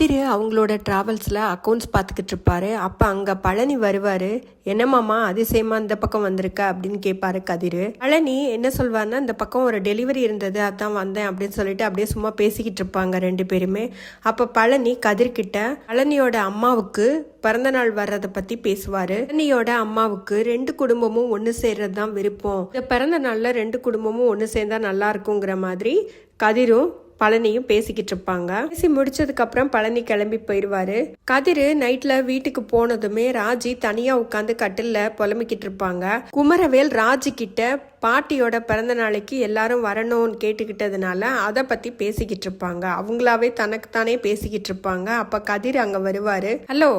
கதிர் அவங்களோட ட்ராவல்ஸில் அக்கௌண்ட்ஸ் பார்த்துக்கிட்டு இருப்பாரு. அப்போ அங்கே பழனி வருவார். என்னம்மாமா அதிசயமா இந்த பக்கம் வந்திருக்க? அப்படின்னு கேட்பாரு கதிர். பழனி என்ன சொல்வாருன்னா இந்த பக்கம் ஒரு டெலிவரி இருந்தது அதான் வந்தேன் அப்படின்னு சொல்லிட்டு அப்படியே சும்மா பேசிக்கிட்டு இருப்பாங்க ரெண்டு பேருமே. அப்போ பழனி கதிர்கிட்ட பழனியோட அம்மாவுக்கு பிறந்த நாள் வர்றதை பத்தி பேசுவாரு. பழனியோட அம்மாவுக்கு ரெண்டு குடும்பமும் ஒன்று சேர்றது தான் விருப்பம். இந்த பிறந்த நாளில் ரெண்டு குடும்பமும் ஒன்று சேர்ந்தா நல்லா இருக்குங்கிற மாதிரி கதிரும் பழனியும் பேசிக்கிட்டு இருப்பாங்க. பேசி முடிச்சதுக்கு அப்புறம் பழனி கிளம்பி போயிடுவாரு கதிர் நைட்ல வீட்டுக்கு போனதுமே ராஜி தனியா உட்காந்து கட்டில்ல புலம்பிக்கிட்டு இருப்பாங்க. குமரவேல் ராஜி கிட்ட பாட்டியோட பிறந்த நாளைக்கு எல்லாரும் வரணும்னு கேட்டுக்கிட்டதுனால அதை பத்தி பேசிக்கிட்டு இருப்பாங்க. அவங்களாவே தனக்குத்தானே பேசிக்கிட்டு இருப்பாங்க. அப்ப கதிர் அங்க வருவாரு. ஹலோ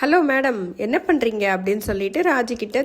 ஹலோ மேடம் என்ன பண்ணுறீங்க அப்படின்னு சொல்லிட்டு ராஜி கிட்ட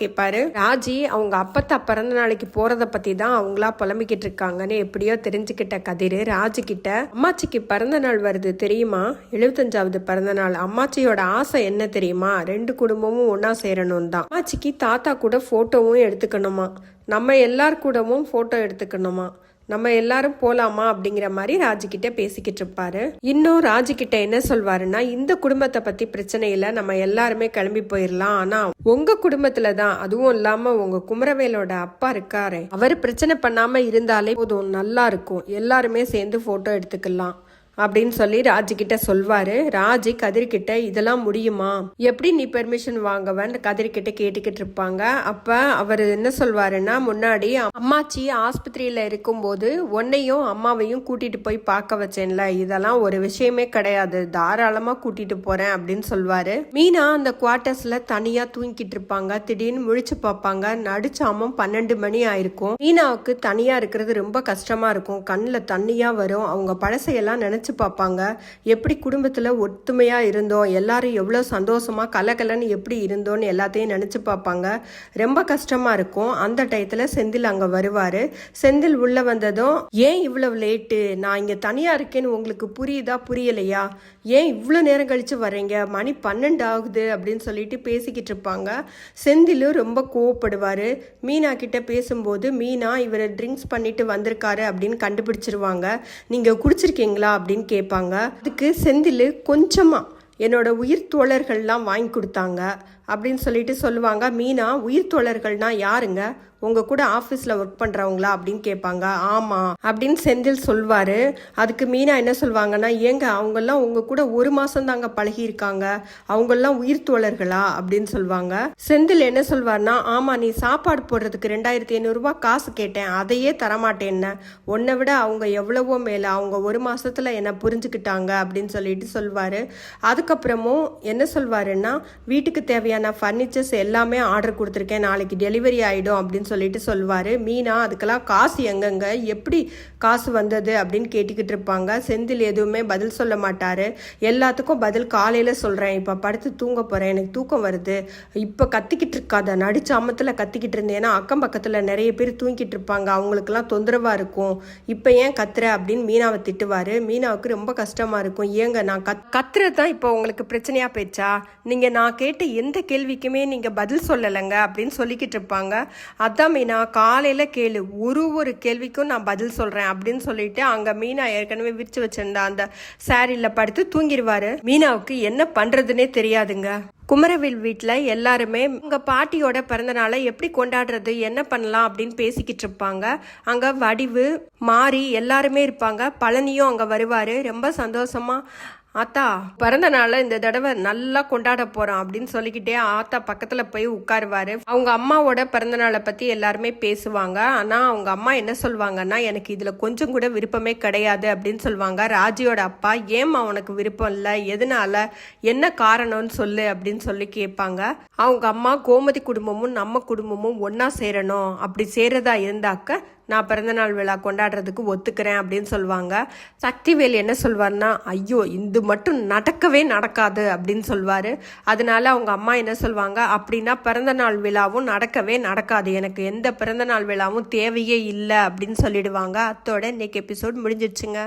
கேட்பாரு ராஜி அவங்க அப்பத்தா பிறந்த நாளைக்கு போகிறத பற்றி தான் அவங்களா புலம்பிக்கிட்டு இருக்காங்கன்னு எப்படியோ தெரிஞ்சுக்கிட்ட கதிர். ராஜி கிட்ட அம்மாச்சிக்கு பிறந்த நாள் வருது தெரியுமா? எழுபத்தஞ்சாவது பிறந்த நாள். அம்மாச்சியோட ஆசை என்ன தெரியுமா? ரெண்டு குடும்பமும் ஒன்றா சேரணும் தான். அம்மாச்சிக்கு தாத்தா கூட ஃபோட்டோவும் எடுத்துக்கணுமா? நம்ம எல்லார் கூடவும் ஃபோட்டோ எடுத்துக்கணுமா? நம்ம எல்லாரும் போலாமா அப்படிங்கிற மாதிரி ராஜிக்கிட்ட பேசிக்கிட்டு இருப்பாரு. இன்னும் ராஜிக்கிட்ட என்ன சொல்வாருன்னா இந்த குடும்பத்தை பத்தி பிரச்சனையில நம்ம எல்லாருமே கிளம்பி போயிடலாம் ஆனா உங்க குடும்பத்துல தான் அதுவும் இல்லாம உங்க குமரவேலோட அப்பா இருக்காரு. அவர் பிரச்சனை பண்ணாம இருந்தாலே போதும் நல்லா இருக்கும். எல்லாருமே சேர்ந்து போட்டோ எடுத்துக்கலாம். அப்படின்னு சொல்லி ராஜி கிட்ட சொல்வாரு. ராஜி கதிர்கிட்ட இதெல்லாம் முடியுமா? எப்படி நீ பெர்மிஷன் வாங்கவன் கதிர்கிட்ட கேட்டுக்கிட்டு இருப்பாங்க. அப்ப அவர் என்ன சொல்வாருன்னா முன்னாடி அம்மாச்சி ஆஸ்பத்திரியில இருக்கும்போது உன்னையும் அம்மாவையும் கூட்டிட்டு போய் பார்க்க வச்சேன்ல. இதெல்லாம் ஒரு விஷயமே கிடையாது. தாராளமா கூட்டிட்டு போறேன் அப்படின்னு சொல்வாரு. மீனா அந்த குவார்டர்ஸ்ல தனியா தூங்கிட்டு இருப்பாங்க. திடீர்னு முழிச்சு பார்ப்பாங்க. நடிச்சாமம் பன்னெண்டு மணி ஆயிருக்கும். மீனாவுக்கு தனியா இருக்கிறது ரொம்ப கஷ்டமா இருக்கும். கண்ணில் தண்ணியா வரும். அவங்க பழசையெல்லாம் நினைச்சு பார்ப்பாங்க. எப்படி குடும்பத்தில் ஒற்றுமையாக இருந்தோம் எல்லாரும் எவ்வளோ சந்தோஷமாக கலகலன்னு எப்படி இருந்தோம்னு எல்லாத்தையும் நினச்சி பார்ப்பாங்க. ரொம்ப கஷ்டமாக இருக்கும். அந்த டயத்தில் செந்தில் அங்கே வருவார். செந்தில் உள்ளே வந்ததும் ஏன் இவ்வளோ லேட்டு நான் இங்கே தனியாக இருக்கேன்னு உங்களுக்கு புரியுதா புரியலையா? ஏன் இவ்வளோ நேரம் கழித்து வர்றீங்க? மணி பன்னெண்டு ஆகுது அப்படின்னு சொல்லிட்டு பேசிக்கிட்டு இருப்பாங்க. செந்தில் ரொம்ப கோவப்படுவார். மீனா கிட்ட பேசும்போது மீனா இவரை ட்ரிங்க்ஸ் பண்ணிட்டு வந்திருக்காரு அப்படின்னு கண்டுபிடிச்சிருவாங்க. நீங்கள் குடிச்சிருக்கீங்களா? அப்படின்னு அப்படின்னு கேட்பாங்க. அதுக்கு செந்தில் கொஞ்சமாக என்னோட உயிர் தோழர்கள்லாம் வாங்கி கொடுத்தாங்க அப்படின்னு சொல்லிட்டு சொல்லுவாங்க. மீனா உயிர் தோழர்கள்னா யாருங்க? உங்கள் கூட ஆஃபீஸில் ஒர்க் பண்ணுறவங்களா அப்படின்னு கேட்பாங்க. ஆமாம் அப்படின்னு செந்தில் சொல்வார். அதுக்கு மீனா என்ன சொல்லுவாங்கன்னா ஏங்க அவங்கெல்லாம் உங்கள் கூட ஒரு மாதம் தாங்க பழகியிருக்காங்க. அவங்கெல்லாம் உயிர் தோழர்களா? அப்படின்னு சொல்லுவாங்க செந்தில் என்ன சொல்வார்னா ஆமாம் நீ சாப்பாடு போடுறதுக்கு ரெண்டாயிரத்தி ஐநூறுரூவா காசு கேட்டேன். அதையே தரமாட்டேன்னு. உன்னை விட அவங்க எவ்வளவோ மேலே அவங்க ஒரு மாதத்தில் என்னை புரிஞ்சுக்கிட்டாங்க. அப்படின்னு சொல்லிட்டு சொல்வார். அதுக்கப்புறமும் என்ன சொல்வாருன்னா வீட்டுக்கு தேவையான ஃபர்னிச்சர்ஸ் எல்லாமே ஆர்டர் கொடுத்துருக்கேன். நாளைக்கு டெலிவரி ஆகிடும் அப்படின்னு சொல்லிட்டு சொல்வார். மீனா அதுக்கெல்லாம் காசு எங்கெங்க? எப்படி காசு வந்தது அப்படின்னு கேட்டுக்கிட்டு இருப்பாங்க. செந்தில் எதுவுமே பதில் சொல்ல மாட்டார். எல்லாத்துக்கும் பதில் காலையில் சொல்கிறேன் இப்போ படுத்து தூங்க போகிறேன் எனக்கு தூக்கம் வருது. இப்போ கத்திக்கிட்டு இருக்காத. நடிச்ச அமத்தில் கத்திக்கிட்டு இருந்தேன் ஏன்னா அக்கம் பக்கத்தில் நிறைய பேர் தூங்கிட்டு இருப்பாங்க. அவங்களுக்கெல்லாம் தொந்தரவாக இருக்கும். இப்போ ஏன் கத்துற அப்படின்னு மீனாவை திட்டுவார். மீனாவுக்கு ரொம்ப கஷ்டமாக இருக்கும். ஏங்க நான் கத் கத்துறது தான் இப்போ உங்களுக்கு பிரச்சனையாக போயிடுச்சா? நீங்கள் நான் கேட்ட எந்த கேள்விக்குமே நீங்கள் பதில் சொல்லலைங்க அப்படின்னு சொல்லிக்கிட்டு இருப்பாங்க. அதான் மீனா காலையில் கேளு. ஒரு ஒரு கேள்விக்கும் நான் பதில் சொல்கிறேன் அப்படின்னு சொல்லிட்டு அங்கே மீனா ஏற்கனவே விரிச்சு வச்சிருந்தா அந்த சாரியில் படுத்து தூங்கிடுவாரு மீனாவுக்கு என்ன பண்ணுறதுனே தெரியாதுங்க. குமரவேல் வீட்டில் எல்லாருமே உங்கள் பாட்டியோட பிறந்தநாளை எப்படி கொண்டாடுறது? என்ன பண்ணலாம்? அப்படின்னு பேசிக்கிட்டு இருப்பாங்க. அங்கே வடிவு மாறி எல்லாருமே இருப்பாங்க. பழனியும் அங்கே வருவார். ரொம்ப சந்தோஷமா ஆத்தா பிறந்த நாளை இந்த தடவை நல்லா கொண்டாட போகிறோம் அப்படின்னு சொல்லிக்கிட்டே ஆத்தா பக்கத்தில் போய் உட்காருவாரு. அவங்க அம்மாவோட பிறந்த நாளை பற்றி எல்லாருமே பேசுவாங்க. ஆனால் அவங்க அம்மா என்ன சொல்லுவாங்கன்னா எனக்கு இதில் கொஞ்சம் கூட விருப்பமே கிடையாது அப்படின்னு சொல்லுவாங்க ராஜியோட அப்பா ஏம்மா உனக்கு விருப்பம் இல்லை? எதனால? என்ன காரணம்னு சொல்லு அப்படின்னு சொல்லி கேட்பாங்க. அவங்க அம்மா கோமதி குடும்பமும் நம்ம குடும்பமும் ஒன்னா சேரணும். அப்படி சேரதா இருந்தாக்க நான் பிறந்தநாள் விழா கொண்டாடுறதுக்கு ஒத்துக்கிறேன் அப்படின்னு சொல்லுவாங்க சக்திவேல் என்ன சொல்வார்னா ஐயோ இது மட்டும் நடக்கவே நடக்காது அப்படின்னு சொல்வார். அதனால அவங்க அம்மா என்ன சொல்வாங்க அப்படின்னா பிறந்தநாள் விழாவும் நடக்கவே நடக்காது. எனக்கு எந்த பிறந்தநாள் விழாவும் தேவையே இல்லை அப்படின்னு சொல்லிடுவாங்க. அத்தோட இன்னைக்கு எபிசோட் முடிஞ்சிடுச்சுங்க